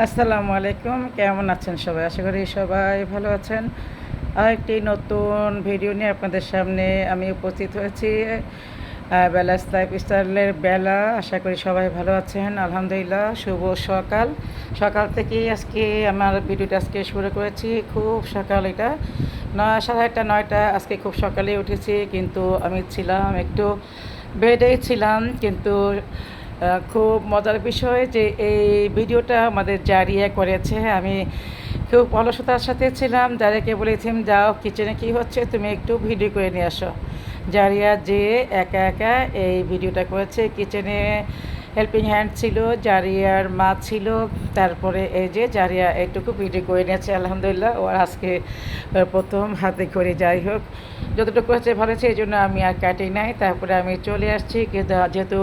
আসসালামু আলাইকুম, কেমন আছেন সবাই? আশা করি সবাই ভালো আছেন। একটি নতুন ভিডিও নিয়ে আপনাদের সামনে আমি উপস্থিত হয়েছি বেলাস লাইফ স্টাইলের বেলা আশা করি সবাই ভালো আছেন, আলহামদুলিল্লাহ, শুভ সকাল। সকাল থেকেই আজকে আমার ভিডিওটা আজকে শুরু করেছি, খুব সকাল এটা। নয়, সাড়ে আটটা, নয়টা, আজকে খুব সকালে উঠেছি, কিন্তু আমি ছিলাম, একটু বেডেই ছিলাম, কিন্তু খুব মজার বিষয় যে এই ভিডিওটা আমাদের জারিয়া করেছে। আমি খুব অলসতার সাথে ছিলাম, জারিয়াকে বলেছিলাম, যাও কিচেনে কি হচ্ছে, তুমি একটু ভিডিও করে নিয়ে আসো। জারিয়া যে একা একা এই ভিডিওটা করেছে, কিচেনে হেল্পিং হ্যান্ড ছিল, জারিয়ার মা ছিল, তারপরে এই যে জারিয়া এইটুকু ভিডিও করে নিয়েছে, আলহামদুলিল্লাহ। ওর আজকে প্রথম হাতে করে যাই হোক। যতটুকু হচ্ছে ভালো এই জন্য আমি আর কাটি নাই। তারপরে আমি চলে আসছি, কিন্তু যেহেতু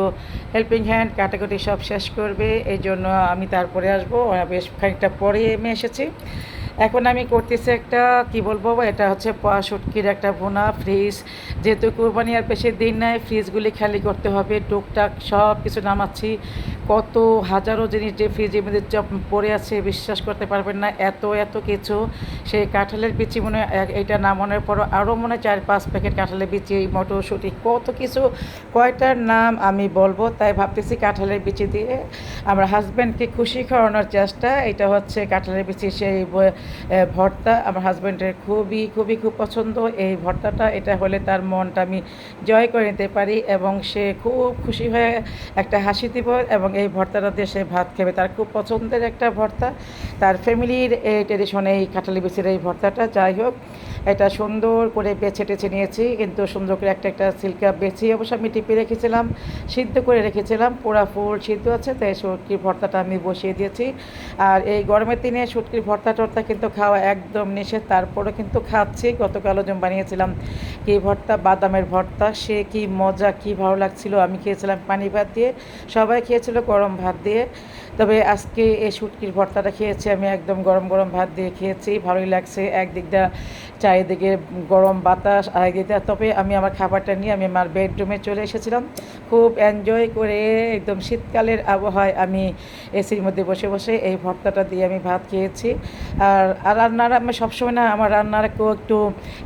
হেল্পিং হ্যান্ড কাটাকুটি সব শেষ করবে, এই জন্য আমি তারপরে আসব। বেশ খানিকটা পরে আমি এসেছি। এখন আমি করতেছি একটা, কি বলব, এটা হচ্ছে পোয়া শুটকির একটা ভুনা, ফ্রিজ। যেহেতু কোরবানি আর বেশি দিন নাই, ফ্রিজগুলি খালি করতে হবে, টুকটাক সব কিছু নামাচ্ছি। কত হাজারো জিনিস যে ফ্রিজের মধ্যে পড়ে আছে, বিশ্বাস করতে পারবেন না, এত এত কিছু। সেই কাঁঠালের বিচি মনে এক- নামানোর পরও আরও মনে চার, পাঁচ প্যাকেট কাঁঠালের বিচি মটরশুঁটি, কত কিছু। কয়টার নাম আমি বলব, তাই ভাবতেছি কাঁঠালের বিচি দিয়ে। আমার হাজব্যান্ডকে খুশি খাওয়ানোর চেষ্টা, এটা হচ্ছে কাঁঠালের বিচি, সেই ভর্তা আমার হাজব্যান্ডের খুবই খুবই খুব পছন্দ। এই ভর্তাটা, এটা হলে তার মনটা আমি জয় করে নিতে পারি এবং সে খুব খুশি হয়ে একটা হাসি দিব এবং এই ভর্তাটা দিয়ে সে ভাত খেবে। তার খুব পছন্দের একটা ভর্তা। তার ফ্যামিলির এই ট্রেডিশনে এই কাঁঠালি বিচির এই ভর্তাটা। যাই হোক এটা সুন্দর করে বেছে টেছে নিয়েছি, কিন্তু সুন্দর করে একটা একটা সিল্কা বেছে, অবশ্য আমি টিপে রেখেছিলাম, সিদ্ধ করে রেখেছিলাম, পোড়া ফুল সিদ্ধ আছে, তাই শুটকির ভর্তাটা আমি বসিয়ে দিয়েছি। আর এই গরমের দিনে শুটকির ভর্তা টর্তা কিন্তু খাওয়া একদম নিষেধ তারপরে কিন্তু খাচ্ছি গতকাল ওজন বানিয়েছিলাম কি ভর্তা, বাদামের ভর্তা, সে কি মজা, কি ভালো লাগছিল, আমি খেয়েছিলাম পানি ভাত দিয়ে, সবাই খেয়েছিল গরম ভাত দিয়ে, তবে আজকে এই শুটকির ভর্তাটা খেয়েছি, আমি একদম গরম গরম ভাত দিয়ে খেয়েছি, ভালোই লাগছে একদিক দিয়ে চারিদিকে গরম বাতাস আগে তবে আমি আমার খাবারটা নিয়ে আমি আমার বেডরুমে চলে এসেছিলাম। খুব এনজয় করে একদম শীতকালের আবহাওয়ায় আমি এসির মধ্যে বসে বসে এই ভর্তাটা দিয়ে আমি ভাত খেয়েছি। আর আর রান্নার আমি সবসময় না আমার রান্নার একটু একটু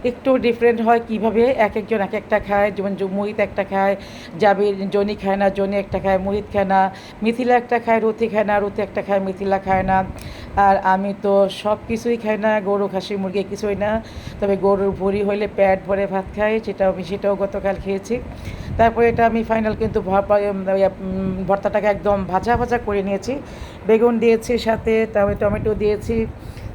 একটু ডিফারেন্ট হয় কীভাবে এক একজন এক একটা খায়। যেমন মুহিত একটা খায়, জাবির জনি খায় না, জনি একটা খায় মুহিত খায় না, মিথিলা একটা খায় রুথি খায় না রুথি একটা খায়, মিথিলা খায় না। আর আমি তো সব কিছুই খাই না, গরু, খাসি, মুরগি কিছুই না। তবে গরুর ভুড়ি হইলে পেট ভরে ভাত খাই, সেটাও আমি, সেটাও গতকাল খেয়েছি। তারপরে এটা আমি ফাইনাল কিন্তু ভর্তাটাকে একদম ভাজা ভাজা করে নিয়েছি। বেগুন দিয়েছি সাথে টমেটো দিয়েছি।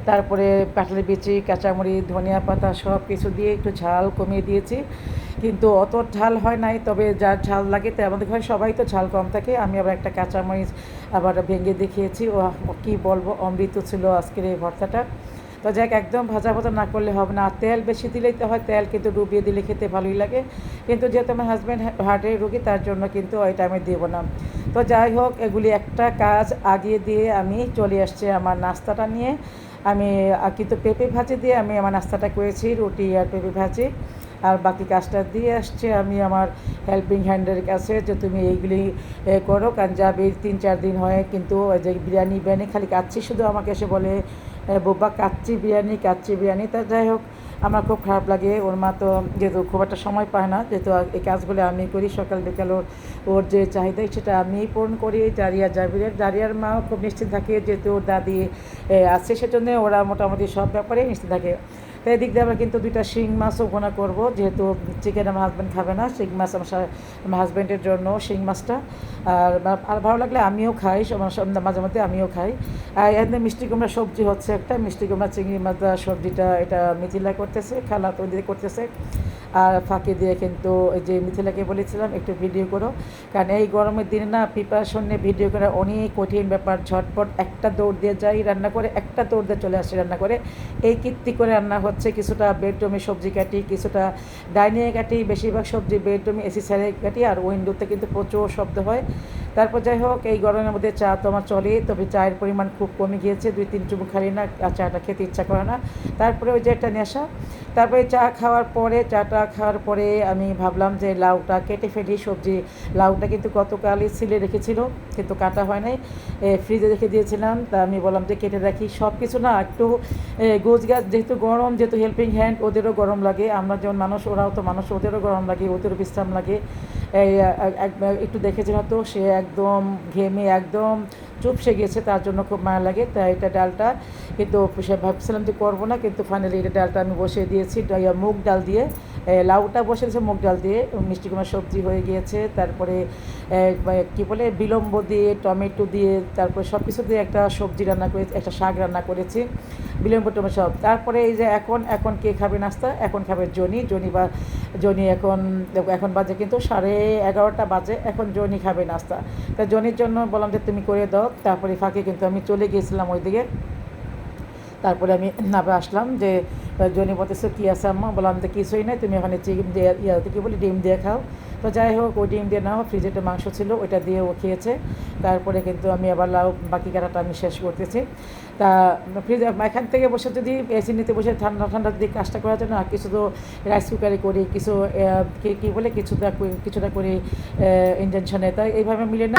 তারপরে কাঁঠালি বিচি, কাঁচামরিচ, ধনিয়া পাতা সব কিছু দিয়ে একটু ঝাল কমিয়ে দিয়েছি। কিন্তু অত ঝাল হয় নাই, তবে যার ঝাল লাগে তাই আমাদের ঘরে সবাই তো ঝাল কম থাকে। আমি আবার একটা কাঁচামরিচ আবার ভেঙে দেখিয়েছি। ও কী বলব, অমৃত ছিল আজকের এই ভর্তাটা। তো যাক একদম ভাজা ভাজা না করলে হবে না। তেল বেশি দিলেই তো হয়, তেল কিন্তু ডুবিয়ে দিলে খেতে ভালোই লাগে। কিন্তু যেহেতু আমার হাজব্যান্ড হার্টের রুগী, তার জন্য কিন্তু ওইটা আমি দেবো না। তো যাই হোক, এগুলি একটা কাজ আগিয়ে দিয়ে আমি চলে আসছি আমার নাস্তাটা নিয়ে। আমি কিন্তু পেঁপে ভাজি দিয়ে আমি আমার নাস্তাটা করেছি, রুটি আর পেঁপে ভাজি। আর বাকি কাজটা দিয়ে আসছে আমি আমার হেল্পিং হ্যান্ডের কাছে যে তুমি এইগুলি করো। কারণ যাবে তিন চার দিন হয় কিন্তু ওই যে বিরিয়ানি বিরিয়ানি খালি কাচ্ছি শুধু আমাকে এসে বলে এ, বোবা কাচ্চি বিরিয়ানি কাচ্চি বিরিয়ানি। তা যাই হোক আমার খুব খারাপ লাগে। ওর মা তো যেহেতু খুব একটা সময় পায় না যেহেতু এই কাজগুলো আমি করি সকাল বিকাল ওর ওর যে চাহিদা সেটা আমি পূরণ করি। জারিয়া জাবিরের জারিয়ার মাও খুব নিশ্চিত থাকে যেহেতু ওর দাদি আছে সেজন্য ওরা মোটামুটি সব ব্যাপারে নিশ্চিত থাকে। তাই এদিক দিয়ে আমরা কিন্তু দুইটা শিং মাছও ভোনা করব, যেহেতু চিকেন আমার হাজব্যান্ড খাবে না, শিং মাছ আমার হাজব্যান্ডের জন্য শিং মাছটা। আর আর ভালো লাগলে আমিও খাই মাঝে মধ্যে আমিও খাই। আর এখানে মিষ্টি কুমড়া সবজি হচ্ছে একটা, মিষ্টি কুমড়া, চিংড়ি মাছ, সবজিটা এটা মিথিলা করতেছে খালা তৈরি করতেছে। আর ফাঁকি দিয়ে কিন্তু ওই যে মিথিলাকে বলেছিলাম, একটু ভিডিও করো। কারণ এই গরমের দিনে না প্রিপারেশন নিয়ে ভিডিও করা অনেক কঠিন ব্যাপার। ঝটপট একটা দৌড় দিয়ে যাই, রান্না করে একটা দৌড় দিয়ে চলে আসি রান্না করে। এই কীর্তি করে রান্না হচ্ছে কিছুটা বেডরুমে সবজি কাটি, কিছুটা ডাইনিংয়ে কাটি, বেশিরভাগ সবজি বেডরুমে এসি স্যারে কাটি। আর উইন্ডোতে কিন্তু প্রচুর শব্দ হয়। তারপর যাই হোক, এই গরমের মধ্যে চা তো আমার চলে, তবে চায়ের পরিমাণ খুব কমে গিয়েছে, দুই তিন চুমুক খালি না, আর চাটা খেতে ইচ্ছা করে না। তারপরে ওই যে একটা নেশা, তারপরে চা খাওয়ার পরে, চাটা খাওয়ার পরে আমি ভাবলাম যে লাউটা কেটে ফেলি, সবজি, লাউটা কিন্তু গতকালই ছিলে রেখেছিল, কিন্তু কাটা হয় নাই ফ্রিজে রেখে দিয়েছিলাম, তা আমি বললাম যে কেটে রাখি সব কিছু না একটু গোছ গাছ যেহেতু গরম, যেহেতু হেল্পিং হ্যান্ড, ওদেরও গরম লাগে, আমরা যেমন মানুষ, ওরাও তো মানুষ, ওদেরও গরম লাগে, ওদেরও বিশ্রাম লাগে একটু দেখেছিলাম তো, সে একদম ঘেমে একদম চুপসে গেছে, তার জন্য খুব মায়া লাগে তাই এটা ডালটা কিন্তু সে ভাবছিলাম যে করব না, কিন্তু ফাইনালি এটা ডালটা আমি বসিয়ে দিয়েছি মুগ ডাল দিয়ে লাউটা বসে দিয়েছে মুগ ডাল দিয়ে মিষ্টি কুমার সবজি হয়ে গিয়েছে। তারপরে কি বলে, বিলম্ব দিয়ে, টমেটো দিয়ে, তারপরে সব কিছু দিয়ে একটা সবজি রান্না করে একটা শাক রান্না করেছি, বিলম্ব টমেটো সব। তারপরে এই যে এখন এখন কে খাবে নাস্তা? এখন খাবে জনি। জনি বা, জনি এখন এখন বাজে কিন্তু সাড়ে এগারোটা বাজে, এখন জনি খাবে নাস্তা। তা জনির জন্য বললাম যে তুমি করে দাও, তারপরে ফাঁকে কিন্তু আমি চলে গিয়েছিলাম ওইদিকে। তারপরে আমি নাবে আসলাম যে, জনি বলতেছে, কী আছে আম্মা? বললাম তো কিছুই নাই, তুমি ওখানে চিকেন দিয়ে ইয়াতে কী বলি, ডিম দিয়ে খাও। তো যাই হোক ওই ডিম দিয়ে নাও ফ্রিজে একটা মাংস ছিল ওইটা দিয়ে ও খেয়েছে। তারপরে কিন্তু আমি আবার লাউ বাকি কাটাটা আমি শেষ করতেছি। তা ফ্রিজ এখান থেকে বসে যদি এসি নিতে বসে ঠান্ডা ঠান্ডা যদি কাজটা করা যায় না কিছু তো রাইস কুকারে করি কিছু কি কী বলে কিছুটা কিছুটা করি ইঞ্জেকশনে তাই এইভাবে মিলে না।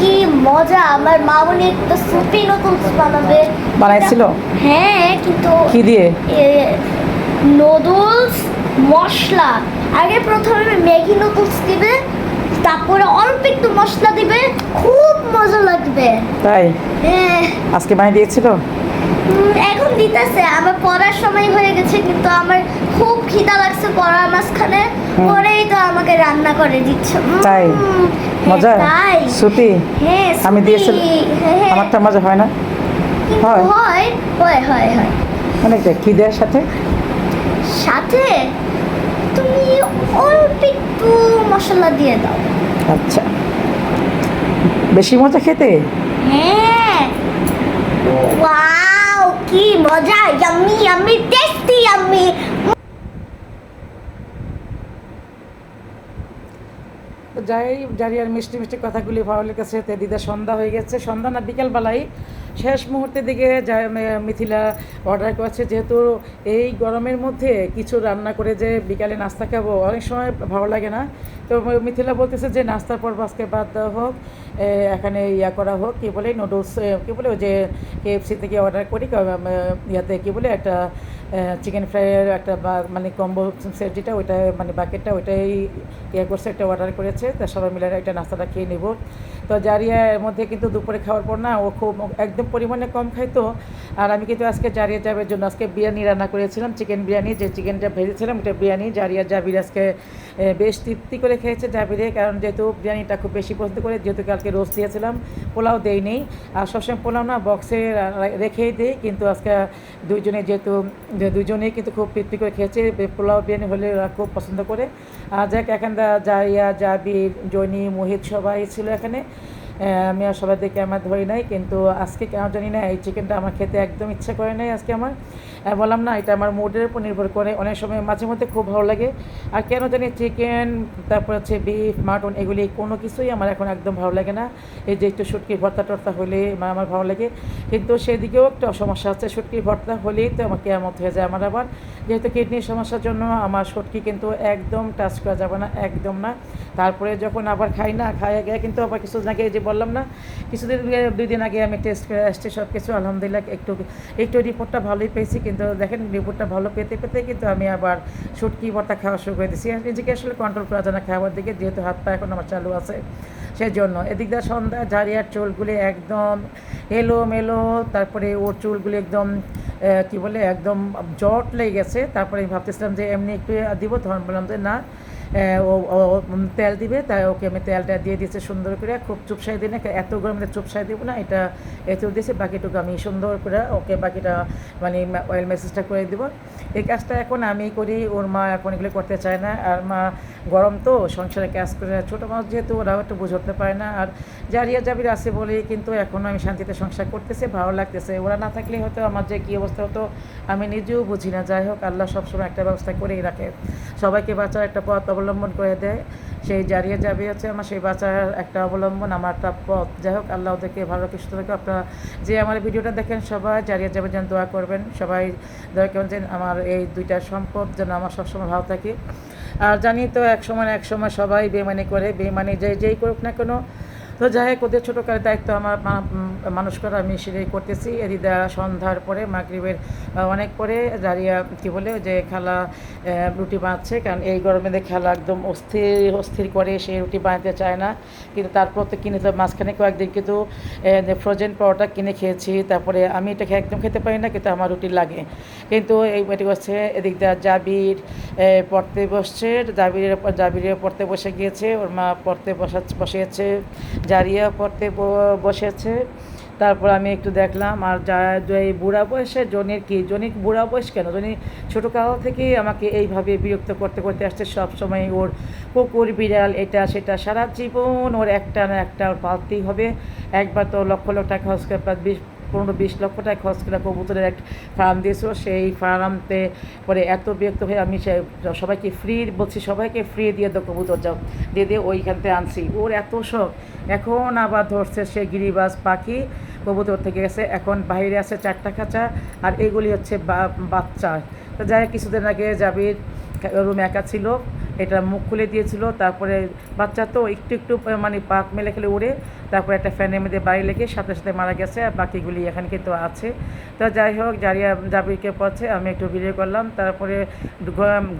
কি মজা! আমার মা মনে একটা সুপি নুডলস বানাবে। বানাইছিল? হ্যাঁ কিন্তু কি দিয়ে? নুডলস মশলা। আগে প্রথমে ম্যাগি নুডলস দিবে তারপরে অল্প একটু মশলা দিবে খুব মজা লাগবে। তাই? হ্যাঁ। আজকে বানিয়ে দিয়েছিল? এখন দিতেছে আমার পড়ার সময় হয়ে গেছে কিন্তু আমার খুব খিদা লাগছে পড়ার মাঝখানে। পরেই তো আমাকে রান্না করে দিচ্ছে। তাই? হ্যাঁ, মজা? তাই। সুতি হ্যাঁ আমি হ্যাঁ। আমারটা মজা হয় না? হয়। হয় হয় হয় অনেকটা খিদের সাথে? সাথে? অল্প একটু মশলা দিয়ে দাও। আচ্ছা। বেশি মজা খেতে? হ্যাঁ। ওয়াও কি মজা ইয়াম্মি ইয়াম্মি টেস্টি ইয়াম্মি তো যাই জারি আর মিষ্টি মিষ্টি কথাগুলি ভালো লেগেছে দিদা সন্ধ্যা হয়ে গেছে। সন্ধ্যা না বিকেল বিকেলবেলায় শেষ মুহূর্তের দিকে যা মিথিলা অর্ডার করছে। যেহেতু এই গরমের মধ্যে কিছু রান্না করে যে বিকালে নাস্তা খাব, অনেক সময় ভালো লাগে না। তো মিথিলা বলতেছে যে নাস্তার পর আজকে বাদ দেওয়া হোক এখানে ইয়া করা হোক, কী বলে নুডলস কী বলে ওই যে কেএফসি থেকে অর্ডার করি ইয়াতে কী বলে একটা চিকেন ফ্রাইয়ের একটা মানে কম্বো সেট যেটা, ওইটা মানে বাকেটটা ওইটাই ইয়ে করছে, একটা অর্ডার করেছে। তা সবাই মিলে একটা নাস্তাটা খেয়ে নেব। তো জারিয়া এর মধ্যে কিন্তু দুপুরে খাওয়ার পর না, ও খুব একদম পরিমাণে কম খাইতো। আর আমি কিন্তু আজকে জারিয়া যাবের জন্য আজকে বিরিয়ানি রান্না করেছিলাম চিকেন বিরিয়ানি। যে চিকেনটা ভেজেছিলাম ওটা বিরিয়ানি। জারিয়া জাবির আজকে বেশ তৃপ্তি করে খেয়েছে জাবিরে, কারণ যেহেতু বিরিয়ানিটা খুব বেশি পছন্দ করে, যেহেতু কালকে রোজ দিয়েছিলাম, পোলাও দেই নেই আর সবসময় পোলাও না বক্সে রেখেই দিই, কিন্তু আজকে দুইজনে যেহেতু যে দুইজনেই কিন্তু খুব তৃপ্তি করে খেয়েছে পোলাও বিরিয়ানি হলে ওরা খুব পছন্দ করে। যাক, এখানটা জারিয়া জাবির জনি, মোহিত সবাই ছিল এখানে। আমি আর সবাই দেখে আমার ধরি নাই, কিন্তু আজকে কেন জানি না, এই চিকেনটা আমার খেতে একদম ইচ্ছা করে নাই আজকে আমার। বললাম না, এটা আমার মুডের উপর নির্ভর করে, অনেক সময় মাঝে মধ্যে খুব ভালো লাগে। আর কেন জানি চিকেন তারপর হচ্ছে বিফ মাটন এগুলি কোনো কিছুই আমার এখন একদম ভালো লাগে না। এই যে একটু শুটকির ভর্তা টর্তা হলে আমার ভালো লাগে, কিন্তু সেদিকেও একটা সমস্যা আছে, শুটকির ভর্তা হলেই তো আমার কেয়ামত হয়ে যায় আমার আবার। যেহেতু কিডনির সমস্যার জন্য আমার শুটকি কিন্তু একদম টাচ করা যাবে না, একদম না। তারপরে যখন আবার খাই না, খাই গিয়ে কিন্তু আবার কিছু আগে যে বললাম না, কিছুদিন দুই দিন আগে আমি টেস্ট করে আসছি সব কিছু আলহামদুলিল্লাহ একটু একটু রিপোর্টটা ভালোই পেয়েছি, কিন্তু দেখেন রিপোর্টটা ভালো পেতে পেতে কিন্তু আমি আবার শুটকি ভর্তা খাওয়া শুরু করে দিয়েছি। নিজেকে আসলে কন্ট্রোল করা যায় না খাওয়ার দিকে, যেহেতু হাত পা এখন আমার চালু আছে সেই জন্য এদিক দিয়ে সন্ধ্যা ঝাড়িয়ার চুলগুলি একদম এলো মেলো, তারপরে ওর চুলগুলি একদম কি বলে, একদম জট লেগে গেছে। তারপরে আমি ভাবতেছিলাম যে এমনি একটু দিব, তখন বললাম যে না তেল দিবে, তাই ওকে আমি তেলটা দিয়ে দিয়েছি সুন্দর করে। খুব চুপসাই দিই না এত গরমে চুপসাই দিব না, এটা এত দিয়েছি, বাকিটুকু আমি সুন্দর করে ওকে বাকিটা মানে অয়েল মেসেজটা করে দিব। এই কাজটা এখন আমি করি, ওর মা এখন এগুলো করতে চায় না, আর মা গরম তো, সংসারে কাজ করে, ছোটো মানুষ যেহেতু, ওরাও একটু বুঝতে পারে না, আর জারিয়া জাবির আছে বলে কিন্তু এখনও আমি শান্তিতে সংসার করতেছে, ভালো লাগতেছে। ওরা না থাকলে হয়তো আমার যে কী অবস্থা হতো, আমি নিজেও বুঝি না। যাই হোক, আল্লাহ সবসময় একটা ব্যবস্থা করেই রাখে। সবাইকে বাঁচার একটা পথ অবলম্বন করে দেয়। সেই জারিয়ে যাবে হচ্ছে আমার সেই বাঁচার একটা অবলম্বন আমার একটা পথ যাই হোক, আল্লাহ ওদেরকে ভালো সুস্থ রেখে আপনারা যে আমার ভিডিওটা দেখেন, সবাই জারিয়ে যাবে যেন দোয়া করবেন। সবাই দোয়া করবেন যেন আমার এই দুইটা সম্পদ যেন আমার সবসময় ভালো থাকে। আর জানি তো এক সময় এক সময় সবাই বেমানি করে। বেমানি যে যেই করুক না কেন। তো যাই হোক, ওদের ছোটোকালের দায়িত্ব আমার মানুষ করা আমি সেটাই করতেছি। এদিদা সন্ধ্যার পরে, মাগরিবের অনেক পরে দাঁড়িয়ে কি বলে যে খেলা রুটি বাঁধছে কারণ এই গরমে খেলা একদম অস্থির অস্থির করে, সে রুটি বানাতে চায় না। কিন্তু তারপর তো কিনে তো মাঝখানে কয়েকদিন কিন্তু ফ্রোজেন পরোটা কিনে খেয়েছি। তারপরে আমি এটা একদম খেতে পারি না, কিন্তু আমার রুটি লাগে। কিন্তু এই এটি হচ্ছে এদিক দিয়ে জাবির পড়তে বসছে। জাবিরের পর জাবিরের পড়তে বসে গিয়েছে। ওর মা পড়তে বসা বসিয়েছে। জারিয়া পড়তে বসেছে। তারপর আমি একটু দেখলাম, আর যা এই বুড়া বয়সে জনির কি? জনির বুড়া বয়স কেন? জনি ছোটো কাল থেকেই আমাকে এইভাবে বিরক্ত করতে করতে আসছে সব সময় ওর কুকুর, বিড়াল, এটা সেটা, সারা জীবন ওর একটা না একটা ওর পালতেই হবে। একবার তো লক্ষ লক্ষ টাকা খরচ করে, প্রায় বিশ, পনেরো, বিশ লক্ষ টাকা খরচ করে কবুতরের এক ফার্ম দিয়েছিল। সেই ফার্মতে পরে এত বিরক্ত হয়ে আমি সে সবাইকে ফ্রি বলছি, সবাইকে ফ্রি দিয়ে দাও কবুতর যাও, দিয়ে দিয়ে ওইখান থেকে আনছি। ওর এত শখ। এখন আবার ধরছে সে গিরিবাজ পাখি কবুতর থেকে গেছে। এখন বাইরে আছে চারটা খাঁচা আর এগুলি হচ্ছে বাচ্চা। তো যাই কিছুদিন আগে জাবির রুম একা ছিল। এটা মুখ খুলে দিয়েছিল, তারপরে বাচ্চা তো একটু একটু মানে পাক মেলে খেলে উড়ে, তারপরে একটা ফ্যানের মধ্যে বাড়ি লেগে সাথে সাথে মারা গেছে আর বাকিগুলি এখানে কিন্তু আছে। তো যাই হোক, জারিয়া জাবিরকে পড়ছে আমি একটু ভিডিও করলাম, তারপরে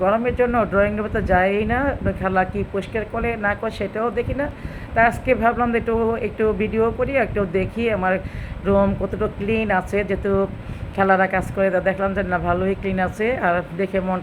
গরমের জন্য ড্রয়িং রুমে তো যাই না, খেলা কি পরিষ্কার করে না করে সেটাও দেখি না। তা আজকে ভাবলাম যে একটু একটু ভিডিও করি, একটু দেখি আমার রুম কতটুকু ক্লিন আছে, যেহেতু খেলারা কাজ করে দেখলাম যে না, ভালোই ক্লিন আছে, আর দেখে মন